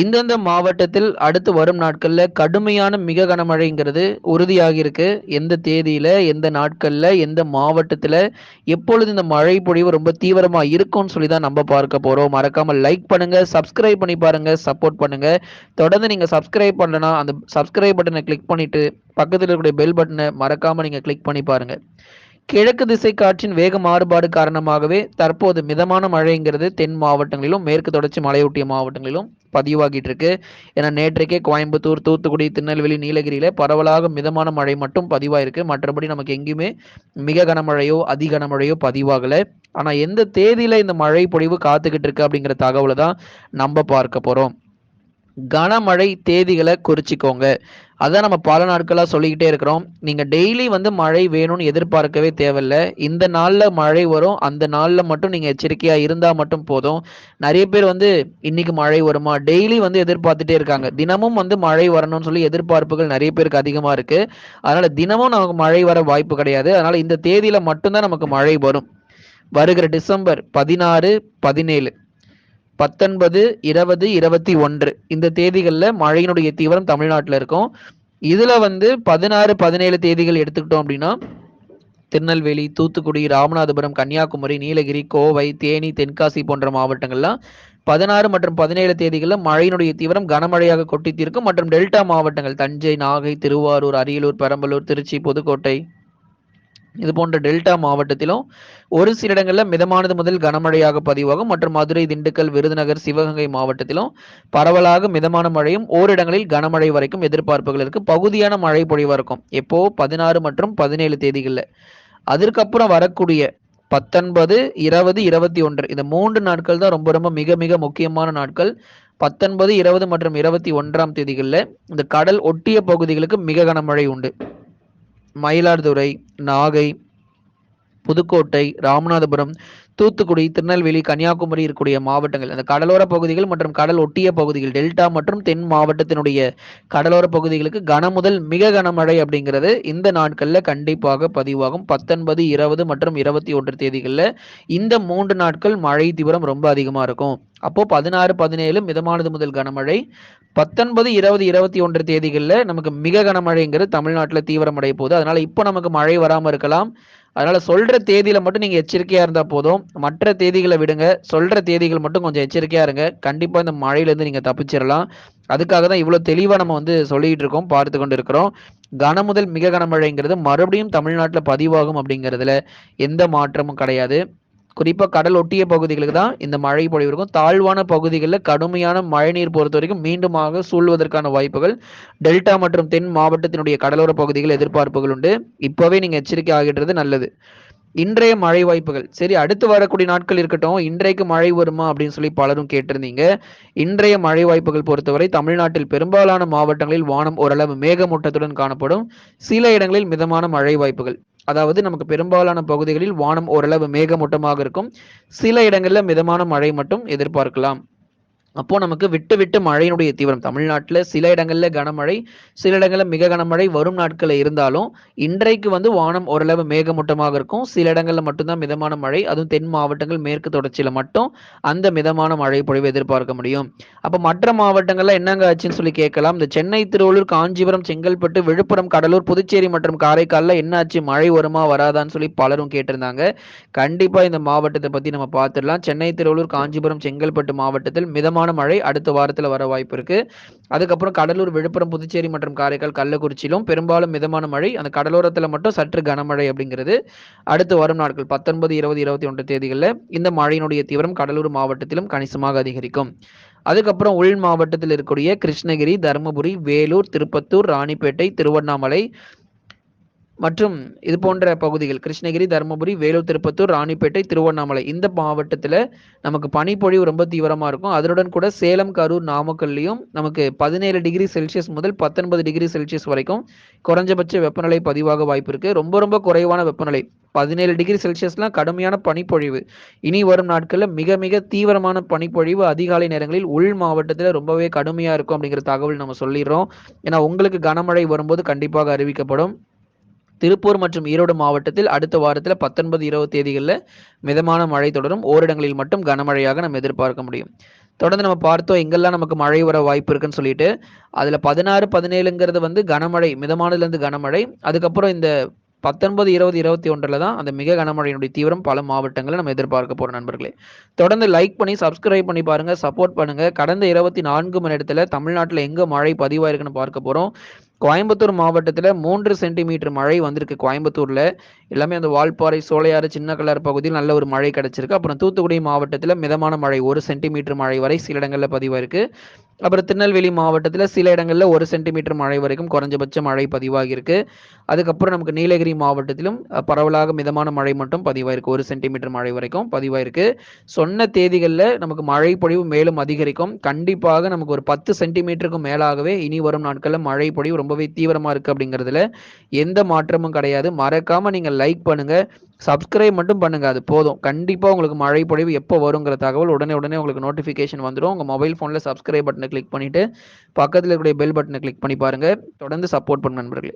இந்தந்த மாவட்டத்தில் அடுத்து வரும் நாட்களில் கடுமையான மிக கனமழைங்கிறது உறுதியாகியிருக்கு. எந்த தேதியில் எந்த நாட்களில் எந்த மாவட்டத்தில் எப்பொழுது இந்த மழை பொழிவு ரொம்ப தீவிரமாக இருக்கும்னு சொல்லி தான் நம்ம பார்க்க போகிறோம் மறக்காமல் லைக் பண்ணுங்கள் சப்ஸ்கிரைப் பண்ணி பாருங்கள் சப்போர்ட் பண்ணுங்கள் தொடர்ந்து நீங்கள் சப்ஸ்கிரைப் பண்ணலனா அந்த சப்ஸ்கிரைப் பட்டனை கிளிக் பண்ணிட்டு பக்கத்தில் இருக்கக்கூடிய பெல் பட்டனை மறக்காமல் நீங்கள் கிளிக் பண்ணி பாருங்கள் கிழக்கு திசை காற்றின் வேக மாறுபாடு காரணமாகவே தற்போது மிதமான மழைங்கிறது தென் மாவட்டங்களிலும் மேற்கு தொடர்ச்சி மலையொட்டிய மாவட்டங்களிலும் பதிவாகிட்டு இருக்கு ஏன்னா நேற்றைக்கே கோயம்புத்தூர் தூத்துக்குடி திருநெல்வேலி நீலகிரியில பரவலாக மிதமான மழை மட்டும் பதிவாயிருக்கு. மற்றபடி நமக்கு எங்கேயுமே மிக கனமழையோ அதி கனமழையோ பதிவாகல. ஆனா எந்த தேதியில இந்த மழை பொழிவு காத்துக்கிட்டு இருக்கு அப்படிங்கிற தகவலை தான் நம்ம பார்க்க போறோம். கனமழை தேதிகளை குறிச்சிக்கோங்க. அதான் நம்ம பல நாட்களாக சொல்லிக்கிட்டே இருக்கிறோம். நீங்கள் டெய்லி வந்து மழை வேணும்னு எதிர்பார்க்கவே தேவையில்ல. இந்த நாளில் மழை வரும். அந்த நாளில் மட்டும் நீங்கள் எச்சரிக்கையாக இருந்தால் மட்டும் போதும். நிறைய பேர் வந்து இன்னைக்கு மழை வருமா? டெய்லி வந்து எதிர்பார்த்துட்டே இருக்காங்க. தினமும் வந்து மழை வரணும்னு சொல்லி எதிர்பார்ப்புகள் நிறைய பேருக்கு அதிகமாக இருக்கு. அதனால தினமும் நமக்கு மழை வர வாய்ப்பு கிடையாது. அதனால இந்த தேதியில மட்டும்தான் நமக்கு மழை வரும். வருகிற டிசம்பர் பதினாறு பதினேழு. பத்தொன்பது இருபது இருபத்தி ஒன்று. இந்த தேதிகளில் மழையினுடைய தீவிரம் தமிழ்நாட்டில் இருக்கும். இதில் வந்து பதினாறு பதினேழு தேதிகள் எடுத்துக்கிட்டோம் அப்படின்னா திருநெல்வேலி தூத்துக்குடி ராமநாதபுரம் கன்னியாகுமரி நீலகிரி கோவை தேனி தென்காசி போன்ற மாவட்டங்கள்லாம் பதினாறு மற்றும் பதினேழு தேதிகளில் மழையினுடைய தீவிரம் கனமழையாக கொட்டி தீர்க்கும் மற்றும் டெல்டா மாவட்டங்கள் தஞ்சை நாகை திருவாரூர் அரியலூர் பெரம்பலூர் திருச்சி புதுக்கோட்டை இது போன்ற டெல்டா மாவட்டத்திலும் ஒரு சில இடங்களில் மிதமானது முதல் கனமழையாக பதிவாகும். மற்றும் மதுரை திண்டுக்கல் விருதுநகர் சிவகங்கை மாவட்டத்திலும் பரவலாக மிதமான மழையும் ஓரிடங்களில் கனமழை வரைக்கும் எதிர்பார்ப்புகள் இருக்கு. பகுதியான மழை பொழிவாக இருக்கும். எப்போ? பதினாறு மற்றும் பதினேழு தேதிகளில். அதற்கப்புறம் வரக்கூடிய பத்தொன்பது இருபது இருபத்தி ஒன்று. இந்த மூன்று நாட்கள் தான் ரொம்ப ரொம்ப மிக மிக முக்கியமான நாட்கள். பத்தொன்பது இருபது மற்றும் இருபத்தி ஒன்றாம் தேதிகளில் இந்த கடல் ஒட்டிய பகுதிகளுக்கு மிக கனமழை உண்டு. மயிலாடுதுறை நாகை புதுக்கோட்டை ராமநாதபுரம் தூத்துக்குடி திருநெல்வேலி கன்னியாகுமரி இருக்கக்கூடிய மாவட்டங்கள். அந்த கடலோர பகுதிகள் மற்றும் கடல் ஒட்டிய பகுதிகள் டெல்டா மற்றும் தென் மாவட்டத்தினுடைய கடலோர பகுதிகளுக்கு கன முதல் மிக கனமழை அப்படிங்கிறது இந்த நாட்களில் கண்டிப்பாக பதிவாகும். பத்தொன்பது இருபது மற்றும் இருபத்தி ஒன்று தேதிகளில் இந்த மூன்று நாட்கள் மழை தீவிரம் ரொம்ப அதிகமாக இருக்கும். அப்போ பதினாறு பதினேழு மிதமானது முதல் கனமழை பத்தொன்பது இருபது இருபத்தி ஒன்று தேதிகளில் நமக்கு மிக கனமழைங்கிறது தமிழ்நாட்டில் தீவிரமடைய போகுது. அதனால இப்போ நமக்கு மழை வராமல் இருக்கலாம். அதனால சொல்ற தேதியில மட்டும் நீங்க எச்சரிக்கையா இருந்தா போதும். மற்ற தேதிகளை விடுங்க. சொல்ற தேதிகள் மட்டும் கொஞ்சம் எச்சரிக்கையா இருங்க. கண்டிப்பா இந்த மழையில இருந்து நீங்க தப்பிச்சிடலாம் அதுக்காக தான் இவ்வளவு தெளிவா நம்ம வந்து சொல்லிட்டு இருக்கோம் பார்த்து கொண்டு இருக்கிறோம். கன முதல் மிக கனமழைங்கிறது மறுபடியும் தமிழ்நாட்டில் பதிவாகும் அப்படிங்கிறதுல எந்த மாற்றமும் கிடையாது. குறிப்பாக கடல் ஒட்டிய பகுதிகளுக்கு தான் இந்த மழை பொழிவு இருக்கும். தாழ்வான பகுதிகளில் கடுமையான மழைநீர் பொறுத்த வரைக்கும் மீண்டுமாக சூழ்வதற்கான வாய்ப்புகள். டெல்டா மற்றும் தென் மாவட்டத்தினுடைய கடலோர பகுதிகள் எதிர்பார்ப்புகள் உண்டு. இப்போவே நீங்கள் எச்சரிக்கை ஆகின்றது நல்லது. இன்றைய மழை வாய்ப்புகள். சரி அடுத்து வரக்கூடிய நாட்கள் இருக்கட்டும். இன்றைக்கு மழை வருமா அப்படின்னு சொல்லி பலரும் கேட்டிருந்தீங்க. இன்றைய மழை வாய்ப்புகள் பொறுத்தவரை தமிழ்நாட்டில் பெரும்பாலான மாவட்டங்களில் வானம் ஓரளவு மேகமூட்டத்துடன் காணப்படும். சில இடங்களில் மிதமான மழை வாய்ப்புகள். அதாவது நமக்கு பெரும்பாலான பகுதிகளில் வானம் ஓரளவு மேகமூட்டமாக இருக்கும். சில இடங்களில் மிதமான மழை மட்டும் எதிர்பார்க்கலாம். அப்போ நமக்கு விட்டு விட்டு மழையினுடைய தீவிரம். தமிழ்நாட்டில் சில இடங்களில் கனமழை சில இடங்களில் மிக கனமழை வரும் நாட்களில் இருந்தாலும் இன்றைக்கு வந்து வானம் ஓரளவு மேகமூட்டமாக இருக்கும். சில இடங்களில் மட்டும்தான் மிதமான மழை. அதுவும் தென் மாவட்டங்கள் மேற்கு தொடர்ச்சியில் மட்டும் அந்த மிதமான மழை பொழிவு எதிர்பார்க்க முடியும். அப்போ மற்ற மாவட்டங்கள்ல என்னங்க ஆச்சுன்னு சொல்லி கேட்கலாம். இந்த சென்னை திருவள்ளூர் காஞ்சிபுரம் செங்கல்பட்டு விழுப்புரம் கடலூர் புதுச்சேரி மற்றும் காரைக்காலில் என்னாச்சு மழை வருமா வராதான்னு சொல்லி பலரும் கேட்டிருந்தாங்க. கண்டிப்பா இந்த மாவட்டத்தை பத்தி நம்ம பார்த்துடலாம். சென்னை திருவள்ளூர் காஞ்சிபுரம் செங்கல்பட்டு மாவட்டத்தில் மிதமான மிதமான மழை அடுத்த வாரத்தில் வர வாய்ப்பு இருக்கு. அதுக்கப்புறம் கடலூர் விழுப்புரம் புதுச்சேரி மற்றும் காரைக்கால் கள்ளக்குறிச்சியிலும் பெரும்பாலும் மிதமான மழை. அந்த கடலோரத்தில் மட்டும் சற்று கனமழை அப்படிங்கிறது. அடுத்து வரும் நாட்கள் பத்தொன்பது இருபது இருபத்தி ஒன்று தேதிகளில் இந்த மழையினுடைய தீவிரம் கடலூர் மாவட்டத்திலும் கணிசமாக அதிகரிக்கும். அதுக்கப்புறம் உள் மாவட்டத்தில் இருக்கக்கூடிய கிருஷ்ணகிரி தருமபுரி வேலூர் திருப்பத்தூர் ராணிப்பேட்டை திருவண்ணாமலை மற்றும் இது போன்ற பகுதிகள் கிருஷ்ணகிரி தருமபுரி வேலூர் திருப்பத்தூர் ராணிப்பேட்டை திருவண்ணாமலை இந்த மாவட்டத்தில் நமக்கு பனிப்பொழிவு ரொம்ப தீவிரமாக இருக்கும். அதனுடன் கூட சேலம் கரூர் நாமக்கல்லையும் நமக்கு பதினேழு டிகிரி செல்சியஸ் முதல் பத்தொன்பது டிகிரி செல்சியஸ் வரைக்கும் குறைஞ்சபட்ச வெப்பநிலை பதிவாக வாய்ப்பு இருக்கு. ரொம்ப ரொம்ப குறைவான வெப்பநிலை. பதினேழு டிகிரி செல்சியஸ்லாம் கடுமையான பனிப்பொழிவு. இனி வரும் நாட்களில் மிக மிக தீவிரமான பனிப்பொழிவு அதிகாலை நேரங்களில் உள் மாவட்டத்தில் ரொம்பவே கடுமையாக இருக்கும் அப்படிங்கிற தகவல் நம்ம சொல்லிடுறோம். ஏன்னா உங்களுக்கு கனமழை வரும்போது கண்டிப்பாக அறிவிக்கப்படும். திருப்பூர் மற்றும் ஈரோடு மாவட்டத்தில் அடுத்த வாரத்தில் பத்தொன்பது இருபது தேதிகளில் மிதமான மழை தொடரும். ஓரிடங்களில் மட்டும் கனமழையாக நம்ம எதிர்பார்க்க முடியும். தொடர்ந்து நம்ம பார்த்தோம் எங்கெல்லாம் நமக்கு மழை வர வாய்ப்பு இருக்குன்னு சொல்லிட்டு அதில் பதினாறு பதினேழுங்கிறது வந்து கனமழை மிதமானதுலேருந்து கனமழை. அதுக்கப்புறம் இந்த பத்தொன்பது இருபது இருபத்தி ஒன்றில் தான் அந்த மிக கனமழையினுடைய தீவிரம் பல மாவட்டங்களை நம்ம எதிர்பார்க்க போகிறோம் நண்பர்களே. தொடர்ந்து லைக் பண்ணி சப்ஸ்கிரைப் பண்ணி பாருங்கள் சப்போர்ட் பண்ணுங்கள் கடந்த இருபத்தி நான்கு மணி நேரத்தில் தமிழ்நாட்டில் எங்கே மழை பதிவாயிருக்குன்னு பார்க்க போகிறோம் கோயம்புத்தூர் மாவட்டத்தில் மூன்று சென்டிமீட்டர் மழை வந்திருக்கு. கோயம்புத்தூரில் எல்லாமே அந்த வால்பாறை சோலையாறு சின்ன கலர் பகுதியில் நல்ல ஒரு மழை கிடச்சிருக்கு. அப்புறம் தூத்துக்குடி மாவட்டத்தில் மிதமான மழை ஒரு சென்டிமீட்டர் மழை வரை சில இடங்களில் பதிவாயிருக்கு அப்புறம் திருநெல்வேலி மாவட்டத்தில் சில இடங்களில் ஒரு சென்டிமீட்டர் மழை வரைக்கும் குறைஞ்சபட்ச மழை பதிவாகியிருக்கு அதுக்கப்புறம் நமக்கு நீலகிரி மாவட்டத்திலும் பரவலாக மிதமான மழை மட்டும் பதிவாயிருக்கு ஒரு சென்டிமீட்டர் மழை வரைக்கும் பதிவாயிருக்கு சொன்ன தேதிகளில் நமக்கு மழை பொழிவு மேலும் அதிகரிக்கும். கண்டிப்பாக நமக்கு ஒரு பத்து சென்டிமீட்டருக்கும் மேலாகவே இனி வரும் நாட்களில் மழை பொழிவு ரொம்பவே தீவிரமாக இருக்குது அப்படிங்கிறதுல எந்த மாற்றமும் கிடையாது. மறக்காமல் நீங்கள் லைக் பண்ணுங்கள் சப்ஸ்கிரைப் மட்டும் பண்ணுங்கள் அது போதும். கண்டிப்பாக உங்களுக்கு மழை பொழிவு எப்போ வருங்கிற தகவல் உடனே உடனே உங்களுக்கு நோட்டிஃபிகேஷன் வந்துடும் உங்கள் மொபைல் ஃபோனில் சப்ஸ்கிரைப் பட்டனை கிளிக் பண்ணிவிட்டு பக்கத்தில் இருக்கக்கூடிய பெல் பட்டனை கிளிக் பண்ணி பாருங்கள் தொடர்ந்து சப்போர்ட் பண்ண நண்பர்களே.